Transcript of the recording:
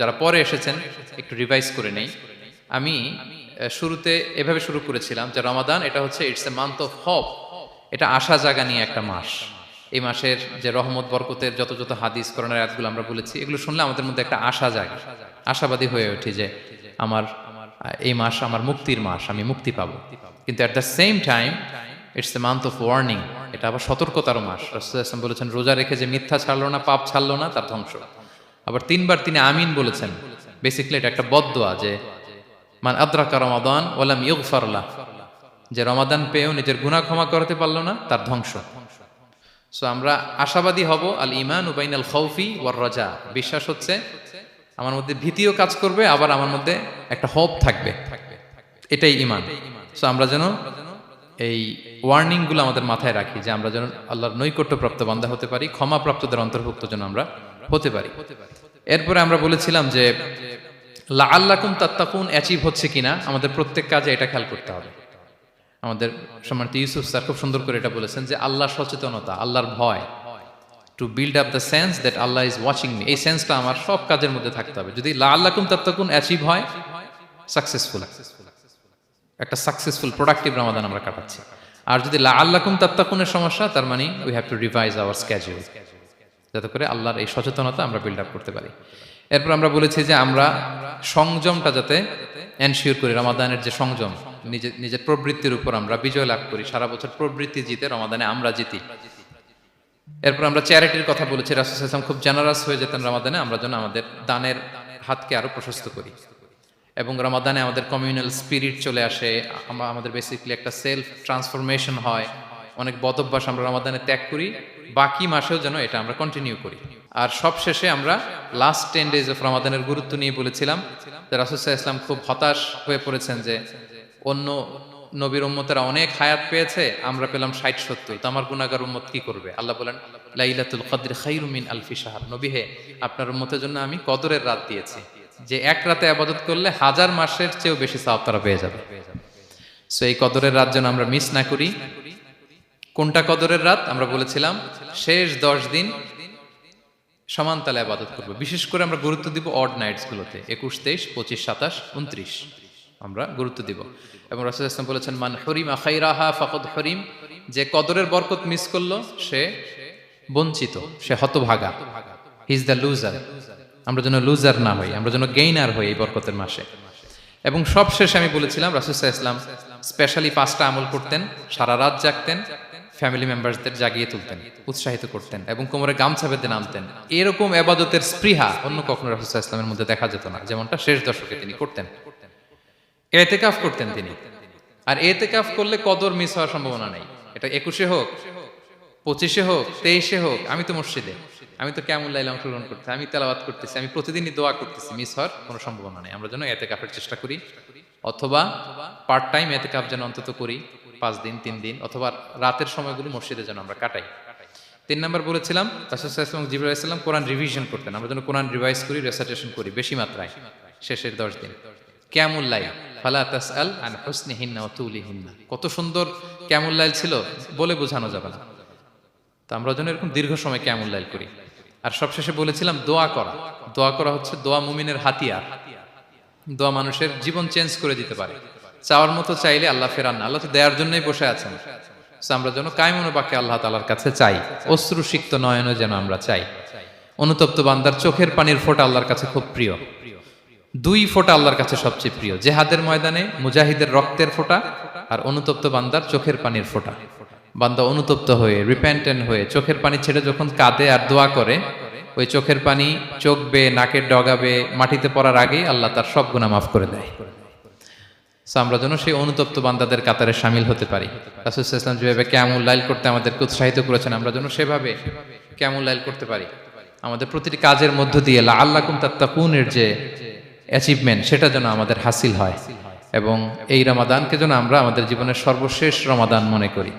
যারা পরে এসেছেন, একটু রিভাইজ করে নেই। আমি শুরুতে এভাবে শুরু করেছিলাম যে রমাদান, এটা হচ্ছে it's a month of hope এটা আশা জাগা নিয়ে একটা মাস। এই মাসের যে রহমত, বরকতের যত যত হাদিস করোনার আয়াতগুলো আমরা বলেছি, এগুলো শুনলে আমাদের মধ্যে একটা আশা জাগে। আশাবাদী হয়ে ওঠে যে আমার এই মাস আমার মুক্তির মাস, আমি মুক্তি পাবো। কিন্তু at the same time it's a month of warning এটা আবার সতর্কতারও মাস। রাসুলাম বলেছেন, রোজা রেখে যে মিথ্যা ছাড়লো না, পাপ ছাড়লো না, তার ধ্বংস। আবার তিনবার তিনি আমিন বলেছেন। বেসিক্যালি এটা একটা বদোয়া যে, মান আদ্রাকা রমাদান ওলাম ইউগফারলা যে রমাদান পেয়েও নিজের গুনাহ ক্ষমা করতে পারল না, তার ধ্বংস। সো আমরা আশাবাদী হব, আল ইমান উবাইন আল খৌফি ওয়ার রাজা। বিশ্বাস হচ্ছে, আমার মধ্যে ভীতিও কাজ করবে, আবার আমার মধ্যে একটা হোপ থাকবে। এটাই ইমান সো আমরা যেন এই ওয়ার্নিংগুলো আমাদের মাথায় রাখি, যে আমরা যেন আল্লাহর নৈকট্যপ্রাপ্ত বান্দা হতে পারি, ক্ষমাপ্রাপ্তদের অন্তর্ভুক্ত যেন আমরা হতে পারি। এরপরে আমরা বলেছিলাম যে লা আল্লাকুম তাত্তাকুন অ্যাচিভ হচ্ছে কিনা, আমাদের প্রত্যেক কাজে এটা খেয়াল করতে হবে। আমাদের সম্মানিত ইউসুফ স্যার খুব সুন্দর করে এটা বলেছেন যে, আল্লাহর সচেতনতা, আল্লাহর ভয় to build up the sense that Allah is watching me এই সেন্সটা আমার সব কাজের মধ্যে থাকতে হবে। যদি লা আল্লাকুম তাত্তাকুন অ্যাচিভ হয় সাকসেসফুল একটা সাকসেসফুল প্রোডাক্টিভ রমাদান আমরা কাটাচ্ছি। আর যদি লা আল্লাকুম তাত্তাকুনের সমস্যা, তার মানে we have to revise our schedule যাতে করে আল্লাহর এই সচেতনতা আমরা বিল্ড আপ করতে পারি। এরপর আমরা বলেছি যে আমরা সংযমটা যাতে এনশিওর করি, রমাদানের যে সংযম নিজের নিজের প্রবৃত্তির উপর আমরা বিজয় লাভ করি, সারা বছর প্রবৃত্তি জিতে রমাদানে আমরা জিতি। এরপর আমরা চ্যারিটির কথা বলেছি, রাসুল ইসলাম খুব জেনারাস হয়ে যেতেন রমাদানে, আমরা যেন আমাদের দানের হাতকে আরও প্রশস্ত করি। এবং রমাদানে আমাদের কমিউনাল স্পিরিট চলে আসে, আমরা আমাদের বেসিক্যালি একটা সেলফ ট্রান্সফরমেশন হয়। অনেক বদভ্যাস আমরা রমাদানে ত্যাগ করি বাকি মাসেও যেন এটা আমরা কন্টিনিউ করি। আর সব শেষে আমরা লাস্ট টেন ডেজ অফ রমাদানের গুরুত্ব নিয়ে বলেছিলাম যে রাসুসাহ ইসলাম খুব হতাশ হয়ে পড়েছেন যে অন্য নবীর উম্মতেরা অনেক হায়াত পেয়েছে, আমরা পেলাম ষাট সত্তর। তো আমার গুণাগার উম্মত কি করবে? আল্লাহ বলেন, লাইলাতুল কদর খাইরুমিন আলফি সাহার নবী হে, আপনার উম্মতের জন্য আমি কদরের রাত দিয়েছি। যে এক রাতে আবাদত করলে হাজার মাসের চেয়েও বেশি সাপ তারা পেয়ে যাবে। সো এই কদরের রাত যেন আমরা মিস না করি কোনটা কদরের রাত? আমরা বলেছিলাম, শেষ দশ দিন সমান তালে আবাদত করব। বিশেষ করে আমরা গুরুত্ব দিব অড নাইটস গুলোতে, একুশ, তেইশ, পঁচিশ, সাতাশ, উনত্রিশ। আমরা গুরুত্ব দিব। এবং রাসুল ইসলাম বলেছেন, মান হরিম আখাইরাহা ফাকদ হরিম যে কদরের বরকত মিস করল, সে বঞ্চিত, সে হতভাগা। ইজ দ্য লুজার আমরা যেন লুজার না হই, আমরা যেন গেইনার হই এই বরকতের মাসে। এবং সব শেষে আমি বলেছিলাম রাসুসাহ ইসলাম স্পেশালি পাঁচটা আমল করতেন, সারা রাত জাগতেন ফ্যামিলি মেম্বারসদের জাগিয়ে তুলতেন, উৎসাহিত করতেন এবং কোমরে গামছা বেঁধে নামতেন। এরকম এবাদতের স্পৃহা অন্য কখনো রাসুসাহ ইসলামের মধ্যে দেখা যেত না, যেমনটা শেষ দশকে তিনি করতেন। এতেকাফ করতেন তিনি। আর এতেকাফ করলে কদর মিস হওয়ার সম্ভাবনা নেই। এটা একুশে হোক, পঁচিশে হোক, তেইশে হোক, আমি তো মসজিদে, আমি তো কেমন লাইলে অংশগ্রহণ করতেছি, আমি তেলাবাদ করতেছি, আমি প্রতিদিনই দোয়া করতেছি মিস হওয়ার কোনো সম্ভাবনা নেই। আমরা যেন এতে কাপের চেষ্টা করি, অথবা পার্ট টাইম এতে কাপ যেন অন্তত করি। পাঁচ দিন, তিন দিন, অথবা রাতের সময়গুলো মসজিদে যেন আমরা কাটাই। তিন নম্বর বলেছিলাম রাসুসাল্লাম জিবুল ইসলাম কোরআন রিভিশন করতেন। আমরা যেন কোরআন রিভাইজ করি রেসাইটেশন করি, বেশি মাত্রায়, শেষের দশ দিন। কেমন লাই ফালা কত সুন্দর কেমন লাইল ছিল, বলে বোঝানো যাবে না। তো আমরা যেন এরকম দীর্ঘ সময় কেমন লাইল করি। আর সবশেষে বলেছিলাম, দোয়া করা। দোয়া করা হচ্ছে দোয়া মুমিনের হাতিয়ার। দোয়া মানুষের জীবন চেঞ্জ করে দিতে পারে। চাওয়ার মতো চাইলে আল্লাহ ফেরান না। আল্লাহ তো দেওয়ার জন্যই বসে আছেন। আমরা যেন কায়মনো বাক্যে আল্লাহ তালার কাছে চাই। অশ্রু সিক্ত নয়নও যেন আমরা চাই। অনুতপ্ত বান্দার চোখের পানির ফোঁটা আল্লাহর কাছে খুব প্রিয়। দুই ফোঁটা আল্লাহর কাছে সবচেয়ে প্রিয়। জেহাদের ময়দানে মুজাহিদের রক্তের ফোঁটা আর অনুতপ্ত বান্দার চোখের পানির ফোঁটা। বান্দা অনুতপ্ত হয়ে রিপেন্টেন্ট হয়ে, চোখের পানি ছেড়ে যখন কাঁদে আর দোয়া করে, ওই চোখের পানি চোখ নাকের ডগাবে মাটিতে পড়ার আগেই আল্লাহ তার সব গুণা মাফ করে দেয়। So, আমরা যেন সেই অনুতপ্ত বান্দাদের কাতারে সামিল হতে পারি। রাসুল যেভাবে ক্যামুল লাইল করতে আমাদেরকে উৎসাহিত করেছেন, আমরা যেন সেভাবে ক্যামুল লাইল করতে পারি। আমাদের প্রতিটি কাজের মধ্য দিয়ে আল্লাকুম তাত্তাকুনের যে অ্যাচিভমেন্ট সেটা যেন আমাদের হাসিল হয়। এবং এই রমাদানকে যেন আমরা আমাদের জীবনের সর্বশেষ রমাদান মনে করি।